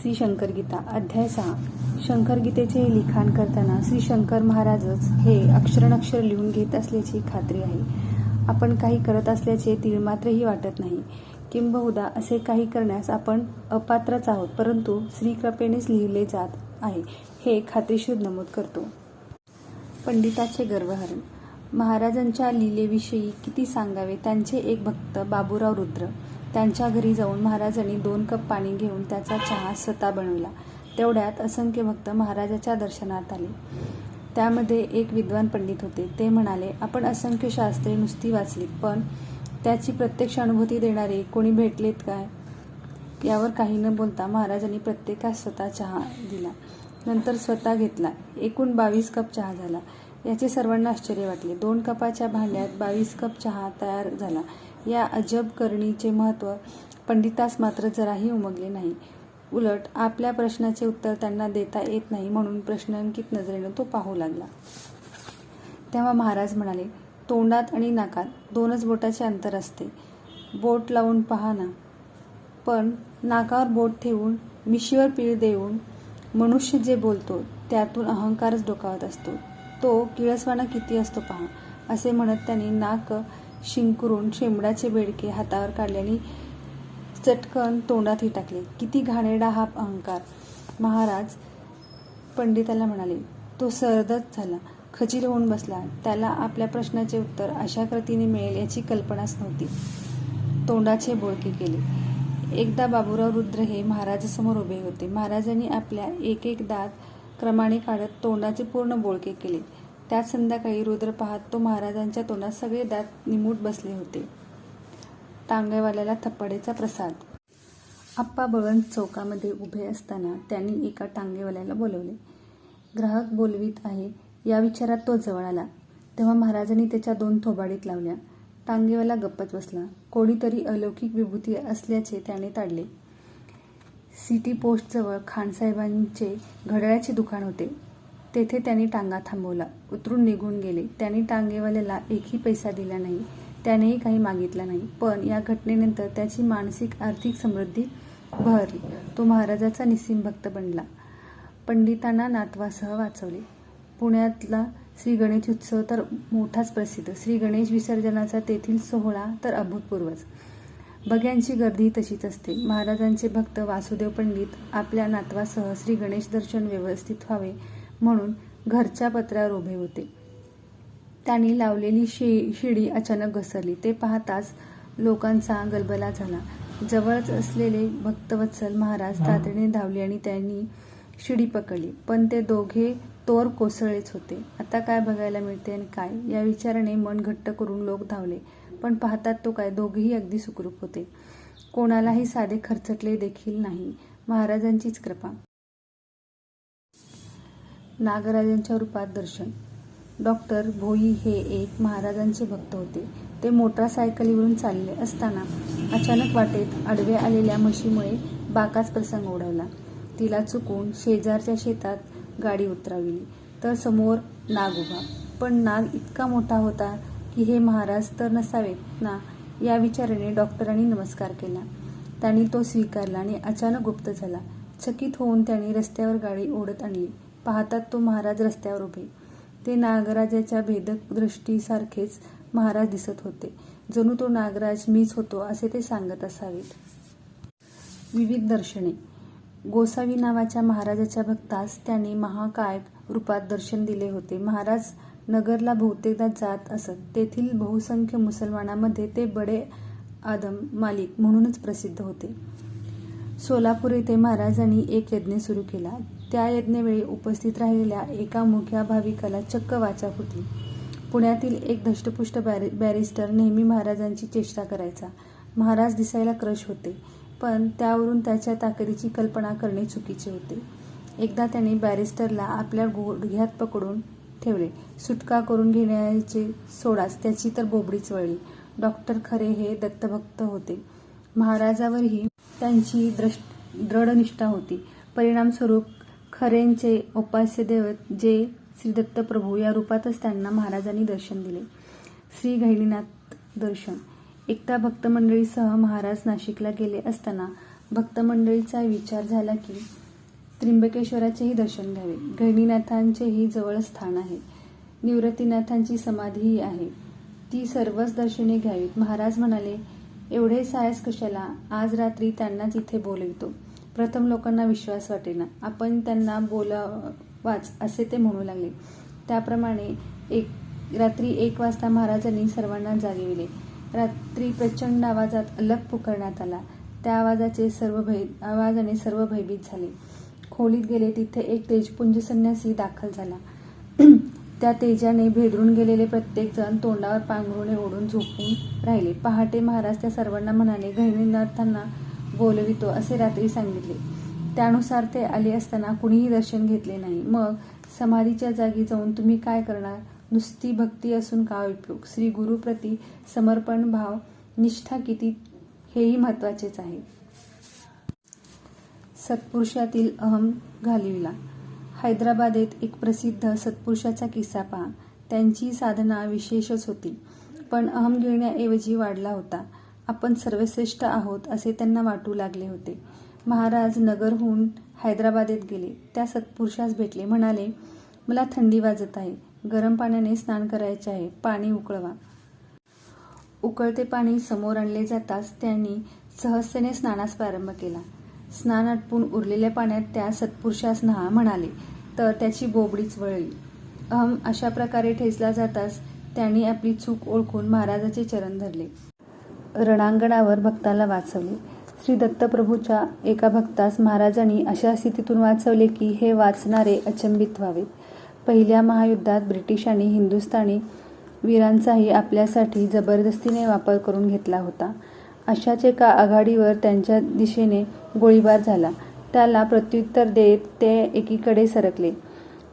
श्री शंकर गीता अध्याय सहा. शंकर गीतेचे लिखाण करताना श्री शंकर महाराजच हे अक्षरनक्षर लिहून घेत असल्याची खात्री आहे. आपण काही करत असल्याचे तीळमात्रही वाटत नाही. किंबहुदा असे काही करण्यास आपण अपात्रच आहोत परंतु श्रीकृपेनेच लिहिले जात आहे हे खात्रीशीर नमूद करतो. पंडिताचे गर्वहरण. महाराजांच्या लीलेविषयी किती सांगावे त्यांचे एक भक्त बाबूराव रुद्र. त्यांच्या घरी जाऊन महाराजांनी दोन कप पाणी घेऊन त्याचा चहा स्वतः बनवला. तेवढ्यात असंख्य भक्त महाराजाच्या दर्शनात आले. त्यामध्ये एक विद्वान पंडित होते. ते म्हणाले आपण असंख्य शास्त्रे नुसती वाचली पण त्याची प्रत्यक्ष अनुभूती देणारे कोणी भेटलेत काय? यावर काही न बोलता महाराजांनी प्रत्येकास स्वतः चहा दिला. नंतर स्वतः घेतला. एकूण बावीस कप चहा झाला. याचे सर्वांना आश्चर्य वाटले. दोन कपाच्या भांड्यात बावीस कप चहा तयार झाला. या अजब करणीचे महत्त्व पंडितास मात्र जराही उमगले नाही. उलट आपल्या प्रश्नाचे उत्तर त्यांना देता येत नाही म्हणून प्रश्नांकित नजरेनं तो पाहू लागला. तेव्हा महाराज म्हणाले तोंडात आणि नाकात दोनच बोटाचे अंतर असते. बोट लावून पहा ना. पण नाकावर बोट ठेवून मिशीवर पीळ देऊन मनुष्य जे बोलतो त्यातून अहंकारच डोकावत असतो. तो किळसवाणा किती असतो पहा. असे म्हणत त्यांनी नाक शिंकरून शेंबडाचे बेडके हातावर काढले आणि चटकन तोंडातही टाकले. किती घाणेरडा हा अहंकार. महाराज पंडिताला म्हणाले तो सरदच झाला. खचील होऊन बसला. त्याला आपल्या प्रश्नाचे उत्तर अशा कृतीने मिळेल याची कल्पनाच नव्हती. तोंडाचे बोळके केले. एकदा बाबूराव रुद्र हे महाराजासमोर उभे होते. महाराजांनी आपल्या एक एक दात क्रमाने काढत तोंडाचे पूर्ण बोळके केले. त्यात संध्याकाळी रुद्र पाहत तो महाराजांच्या तोंडात सगळे दात निमूट बसले होते. टांगेवाल्याला थप्पडेचा प्रसाद. आप्पा बळवंत चौकामध्ये उभे असताना त्यांनी एका टांगेवाल्याला बोलवले. ग्राहक बोलवीत आहे या विचारात तो जवळ आला. तेव्हा महाराजांनी त्याच्या दोन थोबाडीत लावल्या. टांगेवाला गप्पच बसला. कोणीतरी अलौकिक विभूती असल्याचे त्याने ताडले. सिटी पोस्टजवळ खानसाहेबांचे घड्याळाचे दुकान होते. तेथे त्यांनी टांगा थांबवला. उतरून निघून गेले. त्यांनी टांगेवाल्याला एकही पैसा दिला नाही. त्यानेही काही मागितला नाही. पण या घटनेनंतर त्याची मानसिक आर्थिक समृद्धी बहरली. तो महाराजाचा निस्सिम भक्त बनला. पंडितांना नातवासह वाचवले. पुण्यातला श्री गणेश उत्सव तर मोठाच प्रसिद्ध. श्री गणेश विसर्जनाचा तेथील सोहळा तर अभूतपूर्वच. बग्यांची गर्दी तशीच असते. महाराजांचे भक्त वासुदेव पंडित आपल्या नातवासह श्री गणेश दर्शन व्यवस्थित व्हावे म्हणून घरच्या पत्र्यावर उभे होते. त्यांनी लावलेली शे शिडी अचानक घसरली. ते पाहताच लोकांचा गलबला झाला. जवळच असलेले भक्तवत्सल महाराज तातडीने धावले आणि त्यांनी शिडी पकडली. पण ते दोघे तोर कोसळलेच होते. आता काय बघायला मिळते आणि काय? या विचाराने मन घट्ट करून लोक धावले. पण पाहतात तो काय दोघेही अगदी सुखरूप होते. कोणालाही साधे खर्चटले देखील नाही. महाराजांचीच कृपा. नागराजांच्या रूपात दर्शन. डॉक्टर भोई हे एक महाराजांचे भक्त होते. ते मोटारसायकलीवरून चालले असताना अचानक वाटेत आडवे आलेल्या म्हशीमुळे बाकाच प्रसंग ओढवला. तिला चुकून शेजारच्या शेतात गाडी उतराविली तर समोर नाग उभा. पण नाग इतका मोठा होता की हे महाराज तर नसावेत ना या विचाराने डॉक्टरांनी नमस्कार केला. त्यांनी तो स्वीकारला आणि अचानक गुप्त झाला. चकित होऊन त्यांनी रस्त्यावर गाडी ओढत आणली. पाहतात तो महाराज रस्त्यावर उभे. ते नागराजाच्या भेदक दृष्टीसारखेच महाराज दिसत होते. जणू तो नागराज मीच होतो असे ते सांगत असावेत. विविध दर्शने. गोसावी नावाच्या महाराजाच्या भक्तास त्यांनी महाकाय रूपात दर्शन दिले होते. महाराज नगरला बहुतेकदा जात असत. तेथील बहुसंख्य मुसलमानांमध्ये ते बडे आदम मालिक म्हणूनच प्रसिद्ध होते. सोलापूर येथे महाराजांनी एक यज्ञ सुरू केला. त्या यज्ञवेळी उपस्थित राहिलेल्या एका मुख्या भाविकाला चक्क वाचा फुटली पुण्यातील एक धष्टपुष्ट बॅरि बॅरिस्टर नेहमी महाराजांची चेष्टा करायचा. महाराज दिसायला क्रश होते पण त्यावरून त्याच्या ताकदीची कल्पना करणे चुकीचे होते. एकदा त्याने बॅरिस्टरला आपल्या गुडघ्यात पकडून ठेवले. सुटका करून घेण्याचे सोडाच त्याची तर बोबडीच वळली. डॉक्टर खरे हे दत्तभक्त होते. महाराजावरही त्यांची द्रष् दृढ निष्ठा होती. परिणामस्वरूप खरेंचे उपास्य दैवत जे श्री दत्तप्रभू या रूपातच त्यांना महाराजांनी दर्शन दिले. श्री गहिनीनाथ दर्शन. एकदा भक्तमंडळीसह महाराज नाशिकला गेले असताना भक्तमंडळीचा विचार झाला की त्र्यंबकेश्वराचेही दर्शन घ्यावे. गहिनीनाथांचेही जवळ स्थान आहे. निवृत्तीनाथांची समाधीही आहे. ती सर्वच दर्शने घ्यावीत. महाराज म्हणाले एवढे सायस कशाला? आज रात्री त्यांनाच इथे बोलवितो. प्रथम लोकांना विश्वास वाटेना. आपण त्यांना बोलावाच असे ते म्हणू लागले. त्याप्रमाणे एक रात्री एक वाजता महाराजांनी सर्वांना जागविले रात्री प्रचंड आवाजात अलग पुकारण्यात आला. त्या आवाजाचे सर्व भय आवाजाने सर्व भयभीत झाले. खोलीत गेले तिथे एक तेजपुंज संन्यासी दाखल झाला. त्या तेजाने भेदरून गेलेले प्रत्येक जण तोंडावर पांघरुणे ओढून झोपून राहिले. पहाटे महाराज त्या सर्वांना म्हणाले गहिनीनाथांना बोलवितो असे रात्री सांगितले. त्यानुसार ते आले असताना कुणीही दर्शन घेतले नाही. मग समाधीच्या जागी जाऊन तुम्ही काय करणार? नुसती भक्ती असून का उपयोग? श्री गुरुप्रती समर्पण भाव निष्ठा किती? हेही महत्वाचेच आहे. सत्पुरुषातील अहम घालविला. हैदराबादेत एक प्रसिद्ध सत्पुरुषाचा किस्सा पहा. त्यांची साधना विशेषच होती पण अहम गिळण्याऐवजी वाढला होता. आपण सर्वश्रेष्ठ आहोत असे त्यांना वाटू लागले होते. महाराज नगरहून हैदराबादेत गेले. त्या सत्पुरुषास भेटले. म्हणाले मला थंडी वाजत आहे. गरम पाण्याने स्नान करायचे आहे. पाणी उकळवा. उकळते पाणी समोर आणले जाताच त्यांनी सहजतेने स्नानास प्रारंभ केला. स्नान आटपून उरलेल्या पाण्यात त्या सत्पुरुषास न्हा म्हणाले तर त्याची बोबडीच वळली. अहम अशा प्रकारे ठेचला जाताच त्यांनी आपली चूक ओळखून महाराजाचे चरण धरले. रणांगणावर भक्ताला वाचवले. श्री दत्तप्रभूच्या एका भक्तास महाराजांनी अशा स्थितीतून वाचवले की हे वाचणारे अचंबित व्हावेत. पहिल्या महायुद्धात ब्रिटिशांनी हिंदुस्थानी वीरांचाही आपल्यासाठी जबरदस्तीने वापर करून घेतला होता. अशाच एका आघाडीवर त्यांच्या दिशेने गोळीबार झाला. त्याला प्रत्युत्तर देत ते एकीकडे सरकले.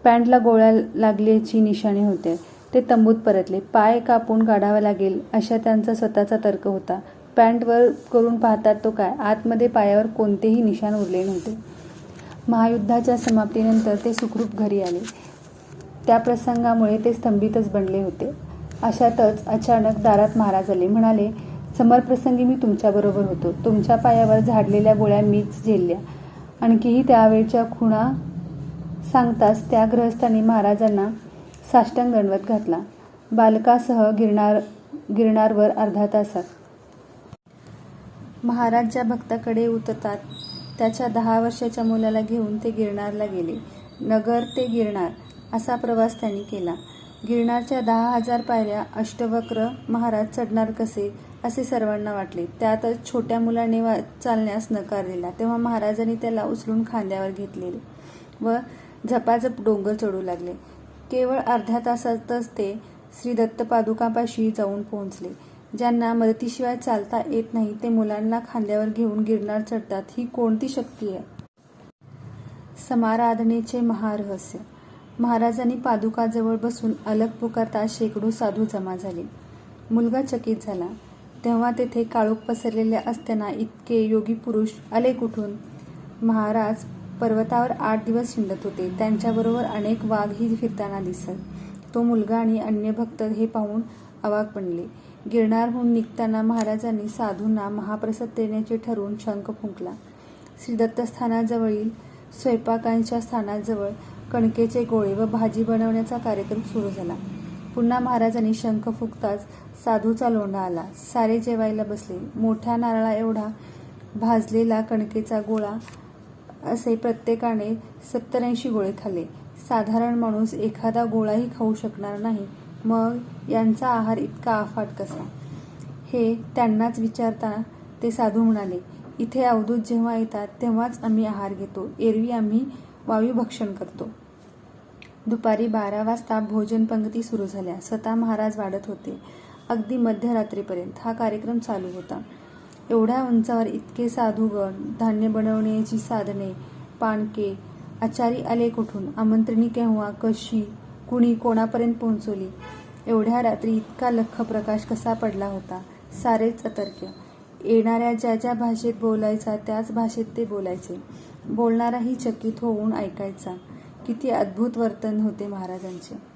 पॅन्टला गोळ्या लागल्याची निशाणी होते. ते तंबूत परतले. पाय कापून काढावा लागेल अशा त्यांचा स्वतःचा तर्क होता. पॅन्टवर करून पाहतात तो काय? आतमध्ये पायावर कोणतेही निशाण उरले नव्हते. महायुद्धाच्या समाप्तीनंतर ते सुखरूप घरी आले. त्या प्रसंगामुळे ते स्तंभितच बनले होते. अशातच अचानक दारात महाराज आले. म्हणाले समरप्रसंगी मी तुमच्याबरोबर होतो. तुमच्या पायावर झाडलेल्या गोळ्या मीच झेलल्या. आणखीही त्यावेळच्या खुणा सांगताच त्या गृहस्थांनी महाराजांना साष्टांग दंडवत घातला. बालकासह गिरणार गिरणारवर अर्धा तासात. महाराज ज्या भक्ताकडे उतरतात त्याच्या दहा वर्षाच्या मुलाला घेऊन ते गिरणारला गेले. नगर ते गिरणार असा प्रवास त्यांनी केला. गिरणारच्या दहा हजार पायऱ्या अष्टवक्र महाराज चढणार कसे? असे सर्वांना वाटले. त्यातच छोट्या मुलाने वा चालण्यास नकार दिला. तेव्हा महाराजांनी त्याला उचलून खांद्यावर घेतलेले व झपाझप डोंगर चढू लागले. केवळ अर्ध्या तासातच ते श्री दत्तपादुकापाशी जाऊन पोहोचले. ज्यांना मदतीशिवाय चालता येत नाही ते मुलांना खांद्यावर घेऊन गिरणार चढतात ही कोणती शक्ती आहे? समाराधनेचे महारहस्य. महाराजांनी पादुकाजवळ बसून अलग पुकारता शेकडो साधू जमा झाले. मुलगा चकित झाला. तेव्हा तेथे काळोख पसरलेल्या असताना इतके योगी पुरुष आले कुठून? महाराज पर्वतावर आठ दिवस शिंडत होते. त्यांच्याबरोबर अनेक वाघही फिरताना दिसत. तो मुलगा आणि अन्य भक्त हे पाहून अवाक बनले गिरणारहून निघताना महाराजांनी साधूंना महाप्रसाद देण्याचे ठरवून शंख फुंकला. श्री दत्तस्थानाजवळील स्वयंपाकांच्या स्थानाजवळ कणकेचे गोळे व भाजी बनवण्याचा कार्यक्रम सुरू झाला. पुन्हा महाराजांनी शंख फुकताच साधूचा लोंढा आला. सारे जेवायला बसले. मोठ्या नारळा एवढा भाजलेला कणकेचा गोळा असे प्रत्येकाने सत्तरऐंशी गोळे खाल्ले. साधारण माणूस एखादा गोळाही खाऊ शकणार नाही. मग यांचा आहार इतका अफाट कसा? हे त्यांनाच विचारता ते साधू म्हणाले इथे अवधूत जेव्हा येतात तेव्हाच आम्ही आहार घेतो. एरवी आम्ही वायू भक्षण करतो. दुपारी बारा वाजता भोजन पंक्ती सुरू झाल्या. स्वतः महाराज वाढत होते. अगदी मध्यरात्रीपर्यंत हा कार्यक्रम चालू होता. एवढ्या उंचावर इतके साधूगण धान्य बनवण्याची साधने पाणके आचारी आले कुठून? आमंत्रणी केव्हा? कशी? कुणी कोणापर्यंत पोहोचवली? एवढ्या रात्री इतका लख प्रकाश कसा पडला होता? सारेच अतर्क्य येणाऱ्या ज्या ज्या भाषेत बोलायचा त्याच भाषेत ते बोलायचे. बोलणाराही चकित होऊन ऐकायचा. किती अद्भुत वर्तन होते महाराजांचे.